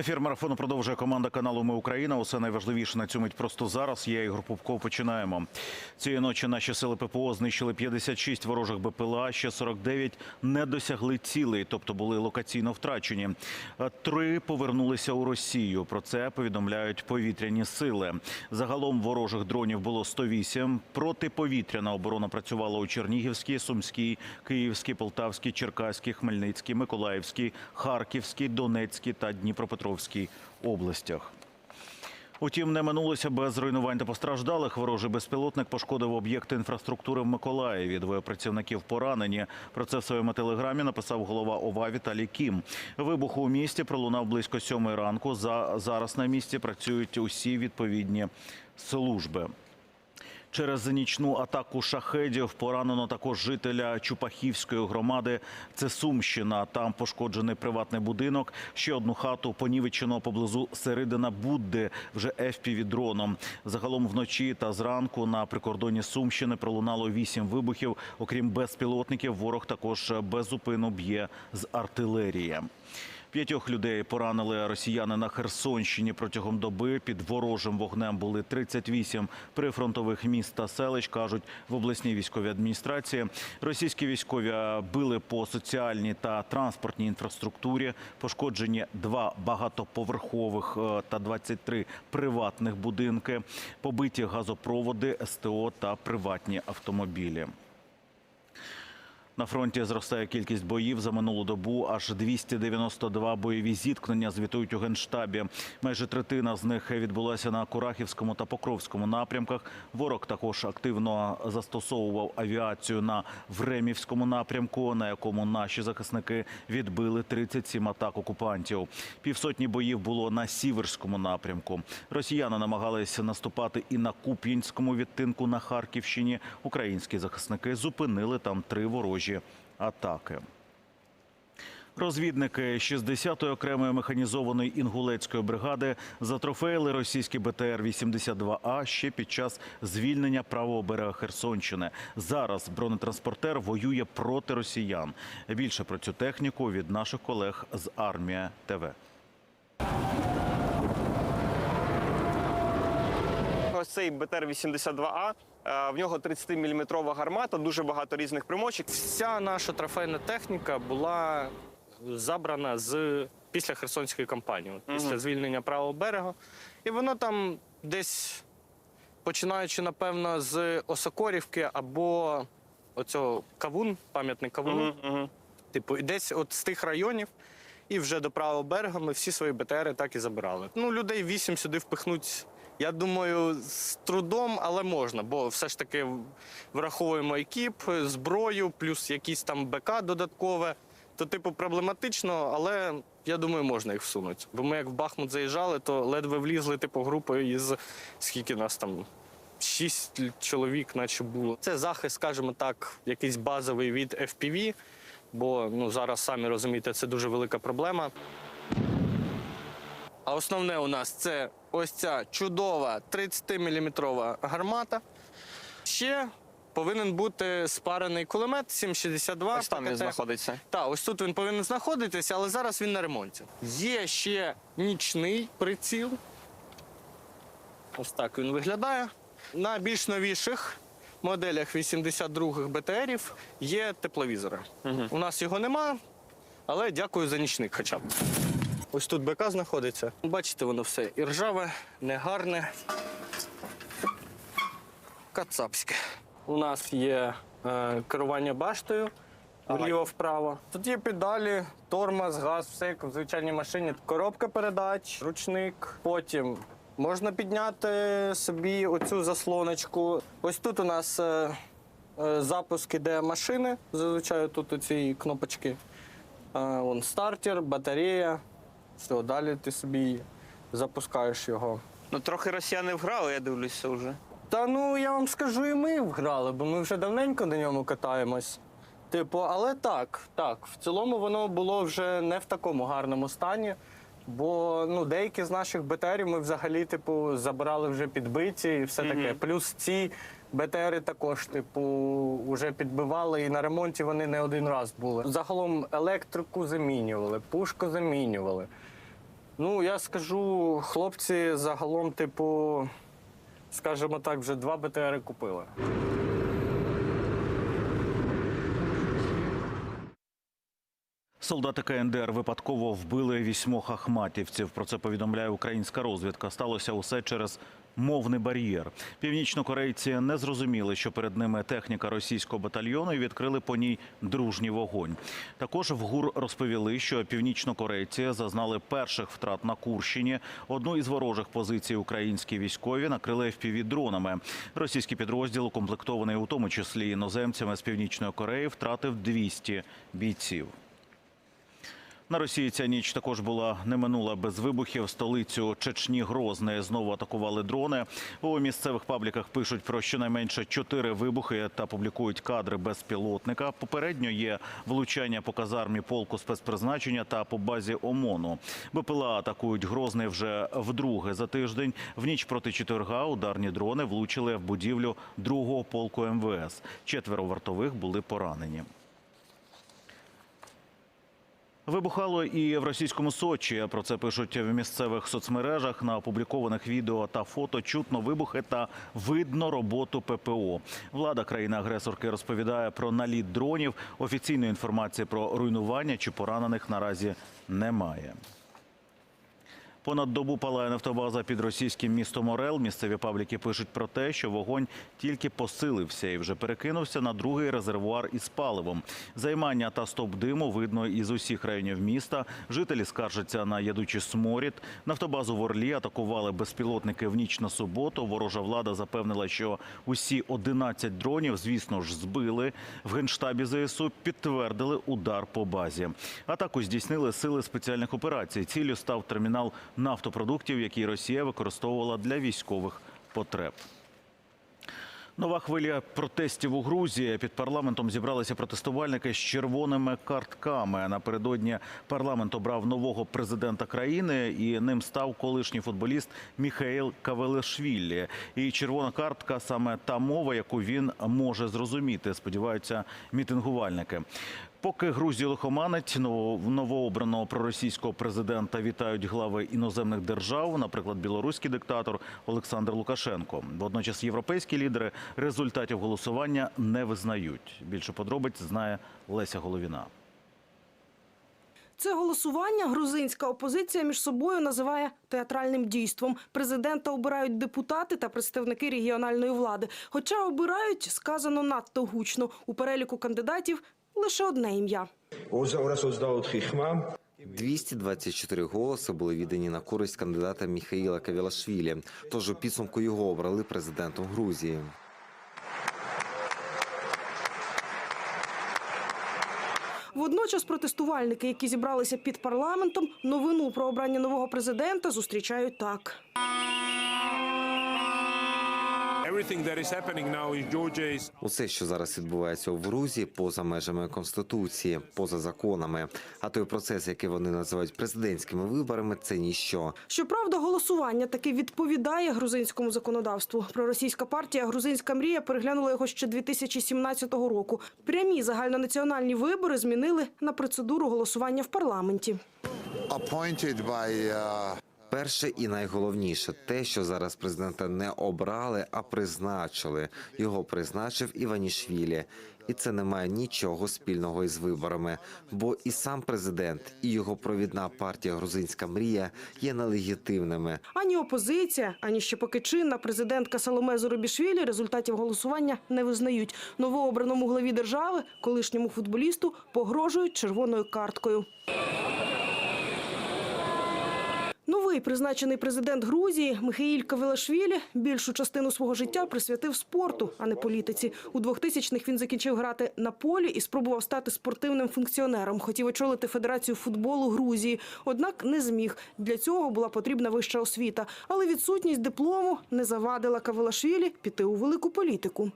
Ефір марафону продовжує команда каналу Ми Україна. Усе найважливіше на цю мить просто зараз. Я Ігор Пупков. Починаємо. Цієї ночі наші сили ППО знищили 56 ворожих БПЛА, ще 49 не досягли цілей, тобто були локаційно втрачені. Три повернулися у Росію. Про це повідомляють повітряні сили. Загалом ворожих дронів було 108. Протиповітряна оборона працювала у Чернігівській, Сумській, Київській, Полтавській, Черкаській, Хмельницькій, Миколаївській, Харківській, Донецькій та Дніпропетровській областях. Утім, не минулося без руйнувань та постраждалих. Ворожий безпілотник пошкодив об'єкти інфраструктури в Миколаєві. Двоє працівників поранені. Про це в своєму телеграмі написав голова ОВА Віталій Кім. Вибух у місті пролунав близько сьомої ранку. За зараз на місці працюють усі відповідні служби. Через нічну атаку шахедів поранено також жителя Чупахівської громади. Це Сумщина. Там пошкоджений приватний будинок. Ще одну хату понівечено поблизу середина Будди вже FPV-дроном. Загалом вночі та зранку на прикордоні Сумщини пролунало вісім вибухів. Окрім безпілотників, ворог також безупину б'є з артилерії. П'ятьох людей поранили росіяни на Херсонщині протягом доби. Під ворожим вогнем були 38 прифронтових міст та селищ, кажуть в обласній військовій адміністрації. Російські військові били по соціальній та транспортній інфраструктурі. Пошкоджені два багатоповерхових е, та 23 приватних будинки, побиті газопроводи, СТО та приватні автомобілі. На фронті зростає кількість боїв за минулу добу. Аж 292 бойові зіткнення звітують у генштабі. Майже третина з них відбулася на Курахівському та Покровському напрямках. Ворог також активно застосовував авіацію на Времівському напрямку, на якому наші захисники відбили 37 атак окупантів. Півсотні боїв було на Сіверському напрямку. Росіяни намагалися наступати і на Куп'янському відтинку на Харківщині. Українські захисники зупинили там три ворожі атаки. Розвідники 60-ї окремої механізованої інгулецької бригади затрофеїли російський БТР-82А ще під час звільнення правого берега Херсонщини. Зараз бронетранспортер воює проти росіян. Більше про цю техніку від наших колег з Армія ТВ. Ось цей БТР-82А, е, в нього 30-мм гармата, дуже багато різних примочок. Вся наша трофейна техніка була забрана з після Херсонської кампанії, от після звільнення правого берега. І воно там десь, починаючи, напевно, з Осокорівки або оцього Кавун, пам'ятник Кавуну, типу, і десь от з тих районів. І вже до правого берега ми всі свої БТРи так і забирали. Ну, людей вісім сюди впихнуть, я думаю, з трудом, але можна, бо все ж таки враховуємо екіп, зброю, плюс якісь там БК додаткове. То, типу, проблематично, але я думаю, можна їх всунути. Бо ми як в Бахмут заїжджали, то ледве влізли, типу, групою із скільки нас там. Шість чоловік, наче було. Це захист, скажімо так, якийсь базовий від FPV, бо ну, зараз самі розумієте, це дуже велика проблема. А основне у нас це ось ця чудова 30-мм гармата. Ще повинен бути спарений кулемет 7,62. Ось там він знаходиться. Так, ось тут він повинен знаходитися, але зараз він на ремонті. Є ще нічний приціл. Ось так він виглядає. На більш новіших моделях 82-х БТРів є тепловізори. У нас його нема, але дякую за нічник хоча б. Ось тут БК знаходиться. Бачите, воно все і ржаве, негарне. Кацапське. У нас є е, керування баштою вліво-вправо. Тут є педалі, тормоз, газ, все як в звичайній машині. Коробка передач, ручник. Потім можна підняти собі оцю заслоночку. Ось тут у нас е, е, запуск іде машини. Зазвичай тут оці кнопочки. Е, вон стартер, батарея. Все, далі ти собі запускаєш його. Ну, трохи росіяни вграли, я дивлюся вже. Та ну я вам скажу, і ми вграли, бо ми вже давненько на ньому катаємось. Типу, але так, так, в цілому воно було вже не в такому гарному стані. Бо ну, деякі з наших БТРів ми взагалі, типу, забирали вже підбиті і все таке. Плюс ці БТРи також, типу, вже підбивали і на ремонті вони не один раз були. Загалом електрику замінювали, пушку замінювали. Ну, я скажу, хлопці загалом, типу, скажімо так, вже два БТРи купили. Солдати КНДР випадково вбили вісьмох ахматівців. Про це повідомляє українська розвідка. Сталося усе через мовний бар'єр. Північнокорейці не зрозуміли, що перед ними техніка російського батальйону і відкрили по ній дружній вогонь. Також в ГУР розповіли, що північнокорейці зазнали перших втрат на Курщині. Одну із ворожих позицій українські військові накрили fpv дронами. Російський підрозділ, укомплектований у тому числі іноземцями з північної Кореї, втратив 200 бійців. На Росії ця ніч також була не минула без вибухів. Столицю Чечні Грозне знову атакували дрони. У місцевих пабліках пишуть про щонайменше чотири вибухи та публікують кадри безпілотника. Попередньо є влучання по казармі полку спецпризначення та по базі ОМОНу. БПЛА атакують Грозний вже вдруге за тиждень. В ніч проти четверга ударні дрони влучили в будівлю другого полку МВС. Четверо вартових були поранені. Вибухало і в російському Сочі. Про це пишуть в місцевих соцмережах. На опублікованих відео та фото чутно вибухи та видно роботу ППО. Влада країни-агресорки розповідає про наліт дронів. Офіційної інформації про руйнування чи поранених наразі немає. Понад добу палає нафтобаза під російським містом Орел. Місцеві пабліки пишуть про те, що вогонь тільки посилився і вже перекинувся на другий резервуар із паливом. Займання та стоп диму видно із усіх районів міста. Жителі скаржаться на ядучий сморід. Нафтобазу в Орлі атакували безпілотники в ніч на суботу. Ворожа влада запевнила, що усі 11 дронів, звісно ж, збили. В генштабі ЗСУ підтвердили удар по базі. Атаку здійснили сили спеціальних операцій. Ціллю став термінал нафтопродуктів, який Росія використовувала для військових потреб. Нова хвиля протестів у Грузії. Під парламентом зібралися протестувальники з червоними картками. Напередодні парламент обрав нового президента країни, і ним став колишній футболіст Міхаїл Кавелешвілі. І червона картка саме та мова, яку він може зрозуміти. Сподіваються мітингувальники. Поки Грузію лихоманить, ново- новообраного проросійського президента вітають глави іноземних держав, наприклад, білоруський диктатор Олександр Лукашенко. Водночас європейські лідери результатів голосування не визнають. Більше подробиць знає Леся Головіна. Це голосування грузинська опозиція між собою називає театральним дійством. Президента обирають депутати та представники регіональної влади. Хоча обирають сказано надто гучно. У переліку кандидатів лише одне ім'я. 224 голоси були віддані на користь кандидата Міхаїла Кавілашвілі. Тож у підсумку його обрали президентом Грузії. Водночас протестувальники, які зібралися під парламентом, новину про обрання нового президента зустрічають так. Усе, що зараз відбувається в Грузії, поза межами конституції, поза законами. А той процес, який вони називають президентськими виборами, це ніщо. Щоправда, голосування таки відповідає грузинському законодавству. Проросійська партія Грузинська мрія переглянула його ще 2017 року. Прямі загальнонаціональні вибори змінили на процедуру голосування в парламенті. Перше і найголовніше те, що зараз президента не обрали, а призначили. Його призначив Іванішвілі. І це не має нічого спільного із виборами, бо і сам президент, і його провідна партія Грузинська мрія є нелегітимними. Ані опозиція, ані ще поки чинна президентка Саломе Зоробішвілі результатів голосування не визнають. Новообраному главі держави, колишньому футболісту, погрожують червоною карткою. Новий призначений президент Грузії Михаїль Кавелашвілі більшу частину свого життя присвятив спорту, а не політиці. У 2000-х він закінчив грати на полі і спробував стати спортивним функціонером. Хотів очолити Федерацію футболу Грузії, однак не зміг. Для цього була потрібна вища освіта. Але відсутність диплому не завадила Кавелашвілі піти у велику політику.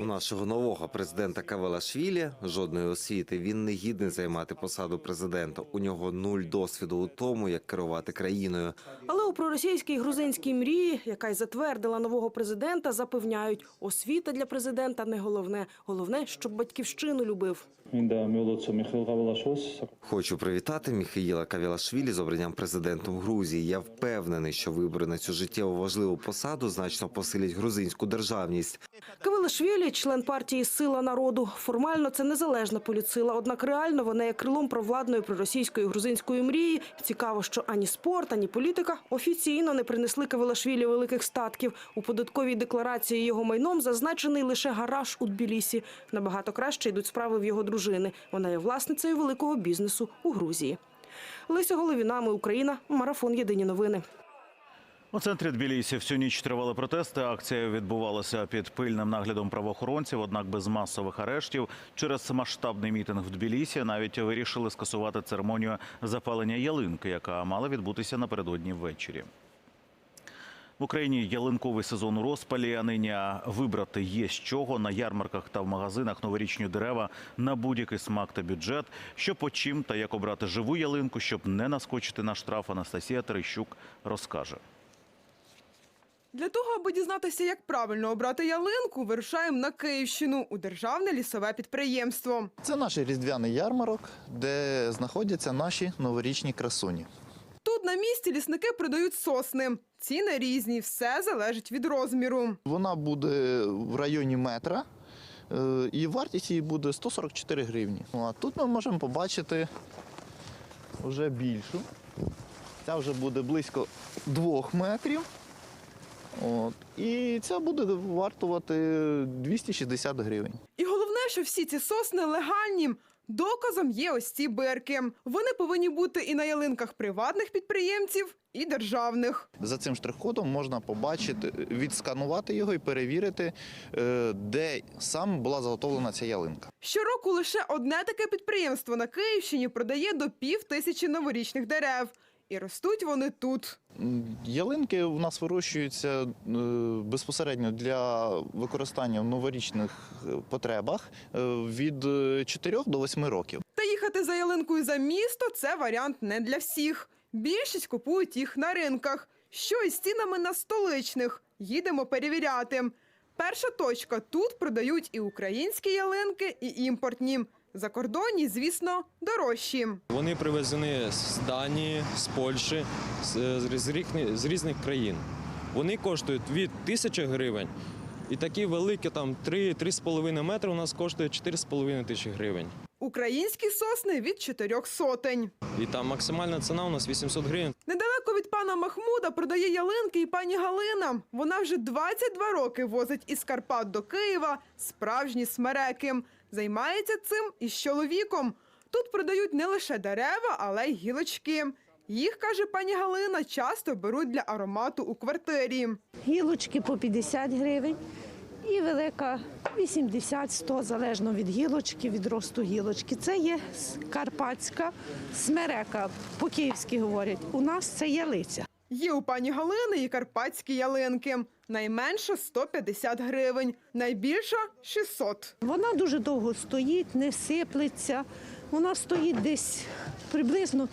У нашого нового президента Кавелашвілі жодної освіти. Він не гідний займати посаду президента. У нього нуль досвіду у тому, як керувати країною. Але у проросійській грузинській мрії, яка й затвердила нового президента, запевняють, освіта для президента не головне. Головне, щоб батьківщину любив. Хочу привітати Міхаїла Кавілашвілі з обранням президентом Грузії. Я впевнений, що вибори на цю життєво важливу посаду значно посилять грузинську державність. Кавелашвілі – член партії «Сила народу». Формально це незалежна політсила, однак реально вона є крилом провладної проросійської грузинської мрії. Цікаво, що ані спорт, ані політика офіційно не принесли Кавелашвілі великих статків. У податковій декларації його майном зазначений лише гараж у Тбілісі. Набагато краще йдуть справи в його дружини. Вона є власницею великого бізнесу у Грузії. Леся Головіна, ми Україна, марафон Єдині новини. У центрі Тбілісі всю ніч тривали протести. Акція відбувалася під пильним наглядом правоохоронців, однак без масових арештів. Через масштабний мітинг в Тбілісі навіть вирішили скасувати церемонію запалення ялинки, яка мала відбутися напередодні ввечері. В Україні ялинковий сезон у розпалі, а нині вибрати є з чого на ярмарках та в магазинах новорічні дерева на будь-який смак та бюджет. Що по чим та як обрати живу ялинку, щоб не наскочити на штраф, Анастасія Терещук розкаже. Для того, аби дізнатися, як правильно обрати ялинку, вирушаємо на Київщину у державне лісове підприємство. Це наш різдвяний ярмарок, де знаходяться наші новорічні красуні. Тут на місці лісники продають сосни. Ціни різні, все залежить від розміру. Вона буде в районі метра, е, і вартість її буде 144 гривні. Ну, а тут ми можемо побачити вже більшу. Ця вже буде близько 2 метрів. От. І ця буде вартувати 260 гривень. І головне, що всі ці сосни легальні. Доказом є ось ці бирки. Вони повинні бути і на ялинках приватних підприємців, і державних. За цим штрих-кодом можна побачити, відсканувати його і перевірити, е, де саме була заготовлена ця ялинка. Щороку лише одне таке підприємство на Київщині продає до пів тисячі новорічних дерев. І ростуть вони тут. Ялинки у нас вирощуються е, безпосередньо для використання в новорічних е, потребах е, від 4 до 8 років. Та їхати за ялинкою за місто це варіант не для всіх. Більшість купують їх на ринках. Що із цінами на столичних? Їдемо перевіряти. Перша точка тут продають і українські ялинки, і імпортні. Закордонні, звісно, дорожчі. вони привезені з Данії, з Польщі, з, з, різних- з різних країн. Вони коштують від тисячі гривень. І такі великі, там 3-3,5 метри у нас коштує 4,5 тисячі гривень. Українські сосни від чотирьох сотень. І там максимальна ціна у нас 800 гривень. Недалеко від пана Махмуда продає ялинки і пані Галина. Вона вже 22 роки возить із Карпат до Києва справжні смереки. Займається цим із чоловіком. Тут продають не лише дерева, але й гілочки. Їх, каже пані Галина, часто беруть для аромату у квартирі. Гілочки по 50 гривень і велика 80-100, залежно від гілочки, від росту гілочки. Це є карпатська смерека, по-київськи говорять. У нас це ялиця. Є у пані Галини і карпатські ялинки. Найменша 150 гривень, найбільша 600. Вона дуже довго стоїть, не сиплеться. Вона стоїть десь приблизно.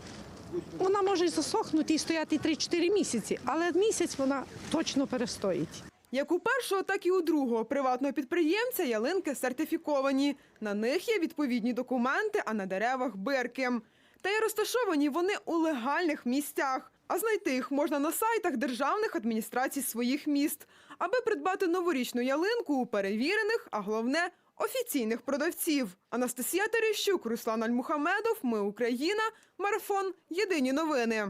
Вона може засохнути і стояти 3-4 місяці, але місяць вона точно перестоїть. Як у першого, так і у другого приватного підприємця ялинки сертифіковані. На них є відповідні документи, а на деревах бирки. Та й розташовані вони у легальних місцях. А знайти їх можна на сайтах державних адміністрацій своїх міст, аби придбати новорічну ялинку у перевірених, а головне офіційних продавців. Анастасія Терещук, Руслан Альмухамедов. Ми Україна. Марафон. Єдині новини.